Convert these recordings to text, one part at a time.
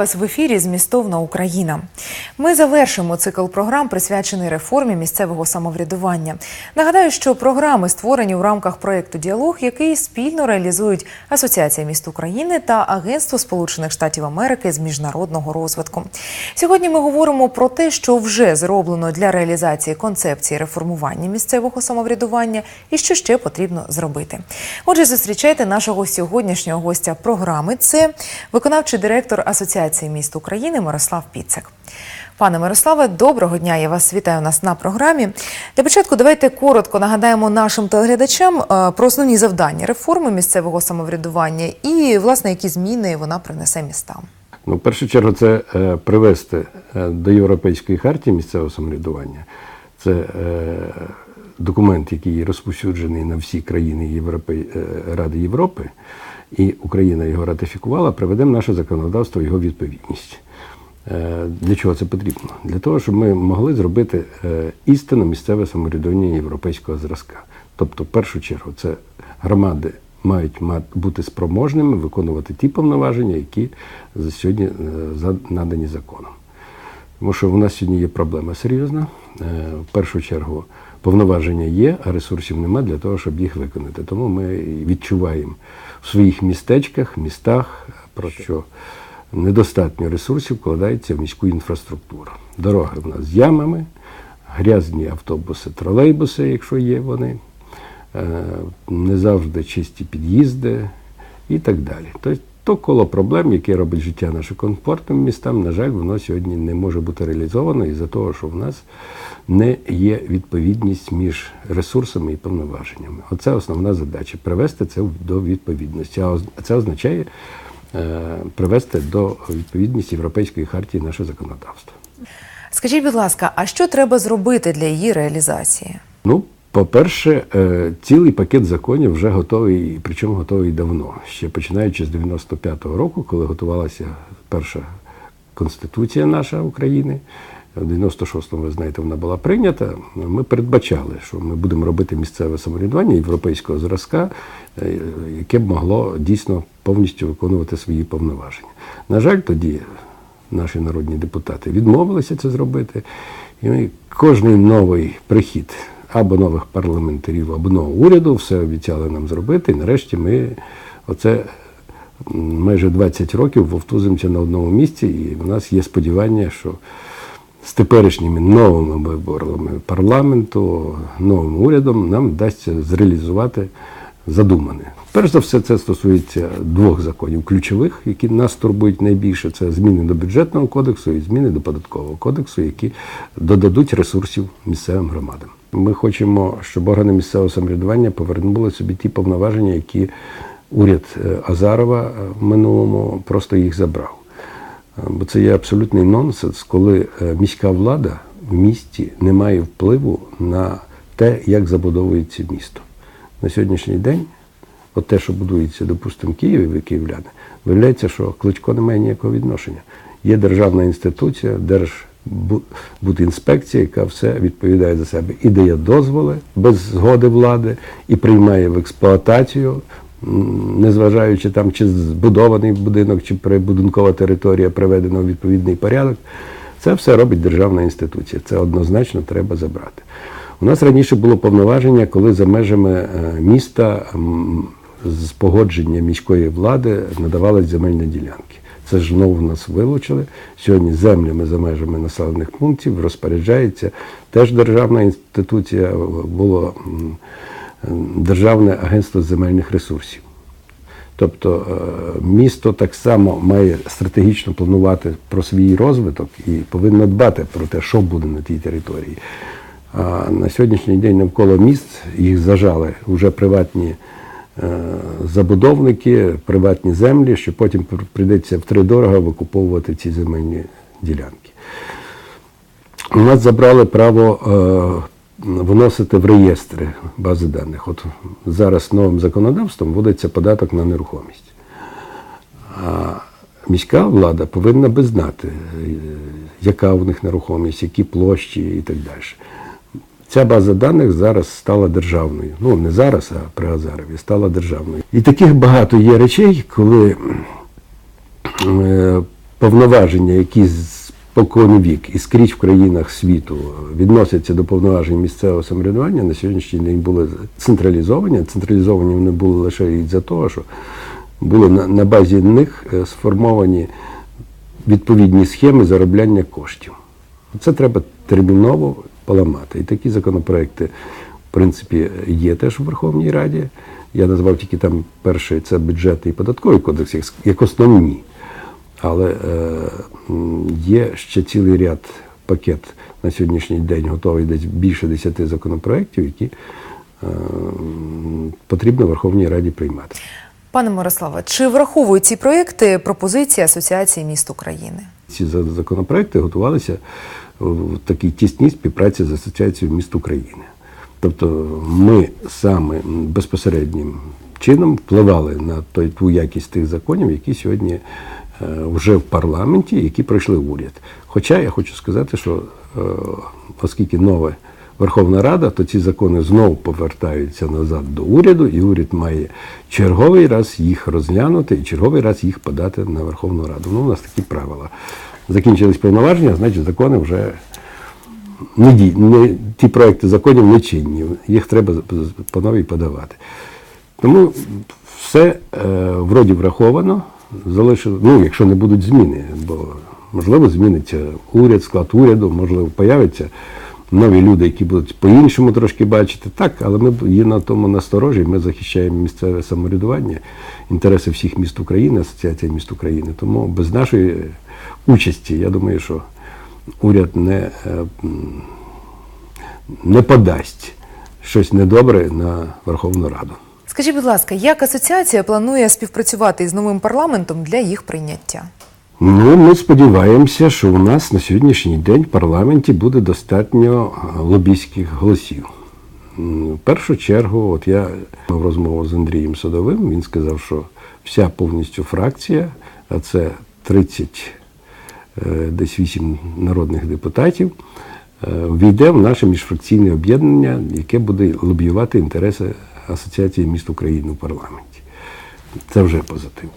Вас в ефірі Змістовна Україна. Ми завершимо цикл програм, присвячений реформі місцевого самоврядування. Нагадаю, що програми створені у рамках проєкту Діалог, який спільно реалізують Асоціація міст України та Агентство Сполучених Штатів Америки з міжнародного розвитку. Сьогодні ми говоримо про те, що вже зроблено для реалізації концепції реформування місцевого самоврядування і що ще потрібно зробити. Отже, зустрічайте нашого сьогоднішнього гостя програми. Це виконавчий директор Асоціації міст України Мирослав Піцик. Пане Мирославе, доброго дня. Я вас вітаю у нас на програмі. Для початку давайте коротко нагадаємо нашим телеглядачам е, про основні завдання реформи місцевого самоврядування і, власне, які зміни вона принесе містам. Ну, в першу чергу, це е, привести е, до Європейської хартії місцевого самоврядування. Це документ, який розповсюджений на всі країни Європи, е, Ради Європи, і Україна його ратифікувала, приведемо наше законодавство його відповідність. Е, Для чого це потрібно? Для того, щоб ми могли зробити е, істинно місцеве самоврядування європейського зразка. Тобто, в першу чергу, це громади мають бути спроможними виконувати ті повноваження, які сьогодні надані законом. Тому що в нас сьогодні є проблема серйозна. В першу чергу повноваження є, а ресурсів нема для того, щоб їх виконати. Тому ми відчуваємо в своїх містечках, містах, про що недостатньо ресурсів вкладається в міську інфраструктуру. Дороги в нас з ямами, грязні автобуси, тролейбуси, якщо є вони, е, не завжди чисті під'їзди і так далі. То коло проблем, яке робить життя наше комфортним містам, на жаль, воно сьогодні не може бути реалізовано із-за того, що в нас не є відповідність між ресурсами і повноваженнями. Оце основна задача привести це до відповідності. А це означає е, привести до відповідності Європейської хартії наше законодавство. Скажіть, будь ласка, а що треба зробити для її реалізації? Ну, по-перше, е, цілий пакет законів вже готовий, причому готовий давно. Ще починаючи з 95-го року, коли готувалася перша конституція наша України. В 96-му, ви знаєте, вона була прийнята. Ми передбачали, що ми будемо робити місцеве самоврядування європейського зразка, е, яке б могло дійсно повністю виконувати свої повноваження. На жаль, тоді наші народні депутати відмовилися це зробити. І кожний новий прихід або нових парламентарів, або нового уряду все обіцяли нам зробити. І нарешті ми оце майже 20 років вовтузимося на одному місці, і в нас є сподівання, що з теперішніми новими виборами парламенту, новим урядом нам вдасться зреалізувати задумане. Перш за все, це стосується двох законів ключових, які нас турбують найбільше. Це зміни до бюджетного кодексу і зміни до податкового кодексу, які додадуть ресурсів місцевим громадам. Ми хочемо, щоб органи місцевого самоврядування повернули собі ті повноваження, які уряд е, Азарова е, в минулому просто їх забрав. Е, Бо це є абсолютний нонсенс, коли міська влада в місті не має впливу на те, як забудовується місто. На сьогоднішній день, от те, що будується, допустимо, Києві, ви київляни, виявляється, що Кличко не має ніякого відношення. Є державна інституція, Держбудінспекція, яка все відповідає за себе і дає дозволи без згоди влади, і приймає в експлуатацію незважаючи там, чи збудований будинок, чи прибудинкова територія приведена у відповідний порядок, це все робить державна інституція. Це однозначно треба забрати. У нас раніше було повноваження, коли за межами е, міста з погодження міської влади надавались земельні ділянки. Це ж знову нас вилучили. Сьогодні землями за межами населених пунктів розпоряджається теж державна інституція, було Державне агентство земельних ресурсів. Тобто е, місто так само має стратегічно планувати про свій розвиток і повинно дбати про те, що буде на тій території. А на сьогоднішній день навколо міст їх зажали вже приватні забудовники, приватні землі, що потім прийдеться втридорого викуповувати ці земельні ділянки. У нас забрали право е, вносити в реєстри бази даних. От зараз новим законодавством вводиться податок на нерухомість. А міська влада повинна би знати, е, яка у них нерухомість, які площі і так далі. Ця база даних зараз стала державною. Ну, не зараз, а при Азарові стала державною. І таких багато є речей, коли е, повноваження, які спокон вік і скрізь в країнах світу відносяться до повноважень місцевого самоврядування, на сьогоднішній день були централізовані. Централізовані вони були лише із-за того, що були на, на базі них е, сформовані відповідні схеми заробляння коштів. Це треба терміново поламати. І такі законопроекти, в принципі, є теж у Верховній Раді. Я назвав тільки там перший це бюджетний і податковий кодекс як, основні. Але е, є ще цілий ряд пакет на сьогоднішній день готовий десь більше десяти законопроєктів, які е, потрібно Верховній Раді приймати. Пане Мирославе, чи враховують ці проекти пропозиції Асоціації міст України? Ці законопроекти готувалися в такій тісній співпраці з Асоціацією міст України. Тобто ми саме безпосереднім чином впливали на той, ту якість тих законів, які сьогодні е, вже в парламенті, які пройшли уряд. Хоча я хочу сказати, що е, оскільки нове Верховна Рада, то ці закони знову повертаються назад до уряду, і уряд має черговий раз їх розглянути і черговий раз їх подати на Верховну Раду. Ну, у нас такі правила. Закінчились повноваження, значить закони вже не, ді, не ті проекти законів не чинні. Їх треба по новій подавати. Тому все е, вроді враховано, залишило, ну, якщо не будуть зміни, бо можливо зміниться уряд, склад уряду, можливо, появляться нові люди, які будуть по-іншому трошки бачити. Так, але ми є на тому насторожі, ми захищаємо місцеве самоврядування, інтереси всіх міст України, Асоціація міст України. Тому без нашої участі, я думаю, що уряд не, е, не подасть щось недобре на Верховну Раду. Скажіть, будь ласка, як асоціація планує співпрацювати із новим парламентом для їх прийняття? Ну, ми сподіваємося, що у нас на сьогоднішній день в парламенті буде достатньо е, лобійських голосів. В першу чергу, от я мав розмову з Андрієм Садовим, він сказав, що вся повністю фракція, а це 30, е, десь 8 народних депутатів, е, війде в наше міжфракційне об'єднання, яке буде лобіювати інтереси Асоціації міст України у парламенті. Це вже позитив.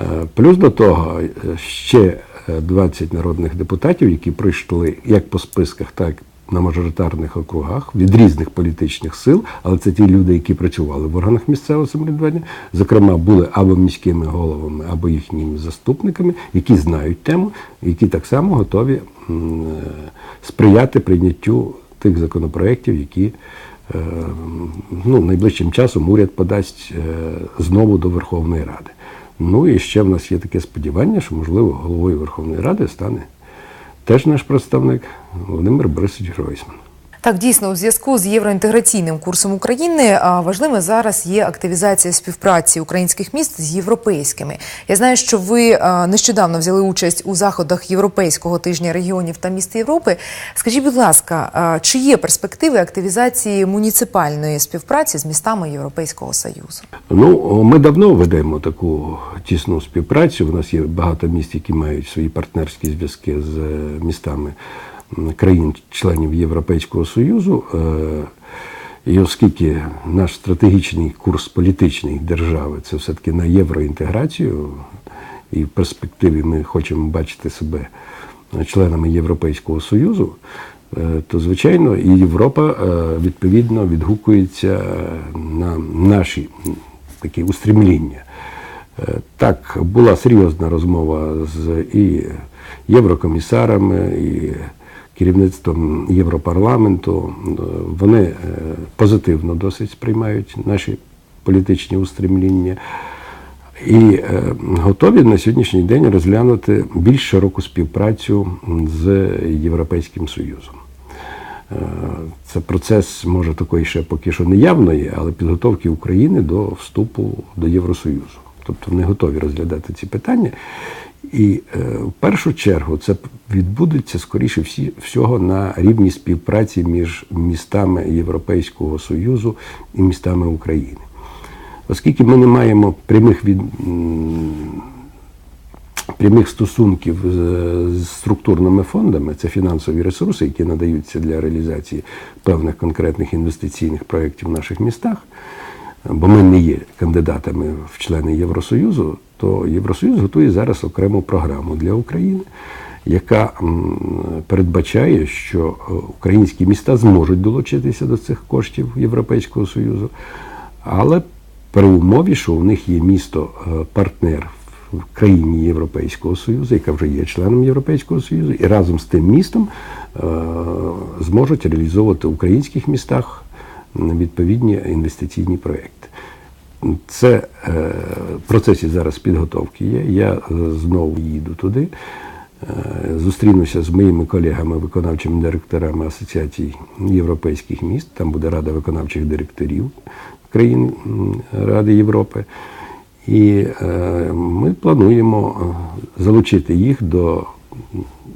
Е, Плюс до того е, ще е, 20 народних депутатів, які пройшли як по списках, так і на мажоритарних округах від різних політичних сил, але це ті люди, які працювали в органах місцевого самоврядування, зокрема, були або міськими головами, або їхніми заступниками, які знають тему, які так само готові е, сприяти прийняттю тих законопроєктів, які е, ну, найближчим часом уряд подасть е, знову до Верховної Ради. Ну і ще в нас є таке сподівання, що, можливо, головою Верховної Ради стане теж наш представник Володимир Борисович Гройсман. Так, дійсно, у зв'язку з євроінтеграційним курсом України важливим зараз є активізація співпраці українських міст з європейськими. Я знаю, що ви нещодавно взяли участь у заходах Європейського тижня регіонів та міст Європи. Скажіть, будь ласка, чи є перспективи активізації муніципальної співпраці з містами Європейського Союзу? Ну, ми давно ведемо таку тісну співпрацю. У нас є багато міст, які мають свої партнерські зв'язки з е, містами країн-членів Європейського Союзу. Е, І оскільки наш стратегічний курс політичний держави це все-таки на євроінтеграцію, і в перспективі ми хочемо бачити себе членами Європейського Союзу, е, то звичайно і Європа е, відповідно відгукується на наші такі устрімління. Так, була серйозна розмова з і єврокомісарами, і керівництвом Європарламенту. Е, Вони е, позитивно досить сприймають наші політичні устремління. І е, готові на сьогоднішній день розглянути більш широку співпрацю з Європейським Союзом. Це процес, може, такої ще поки що не явної, але підготовки України до вступу до Євросоюзу. Тобто вони готові розглядати ці питання. І в першу чергу це відбудеться скоріше всі, всього на рівні співпраці між містами Європейського Союзу і містами України. Оскільки ми не маємо прямих від, прямих стосунків з структурними фондами, це фінансові ресурси, які надаються для реалізації певних конкретних інвестиційних проєктів в наших містах, бо ми не є кандидатами в члени Євросоюзу, то Євросоюз готує зараз окрему програму для України, яка передбачає, що е, українські міста зможуть долучитися до цих коштів Європейського Союзу, але при умові, що у них є місто е, в країні Європейського Союзу, яка вже є членом Європейського Союзу, і разом з тим містом е, зможуть реалізовувати в українських містах відповідні інвестиційні проекти. Це в процесі зараз підготовки є. Я знову їду туди. Е, Зустрінуся з моїми колегами, виконавчими директорами Асоціації європейських міст. Там буде Рада виконавчих директорів країн Ради Європи. І е, ми плануємо е, залучити їх до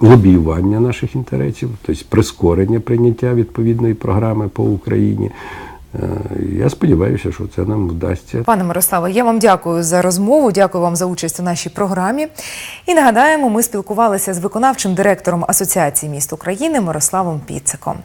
лобіювання наших інтересів, тобто прискорення прийняття відповідної програми по Україні. Е, Я сподіваюся, що це нам вдасться. Пане Мирославе, я вам дякую за розмову. Дякую вам за участь у нашій програмі. І нагадаємо, ми спілкувалися з виконавчим директором Асоціації міст України Мирославом Піциком.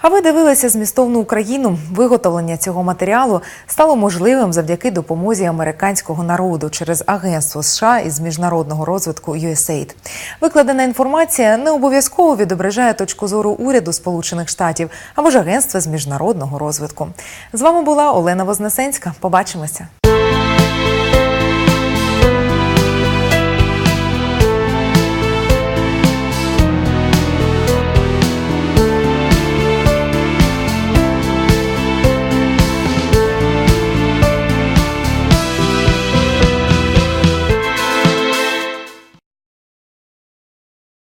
А ви дивилися змістовну Україну. Виготовлення цього матеріалу стало можливим завдяки допомозі американського народу через Агентство США із міжнародного розвитку USAID. Викладена інформація не обов'язково відображає точку зору уряду Сполучених Штатів або ж агентства з міжнародного розвитку. З вами була Олена Вознесенська. Побачимося.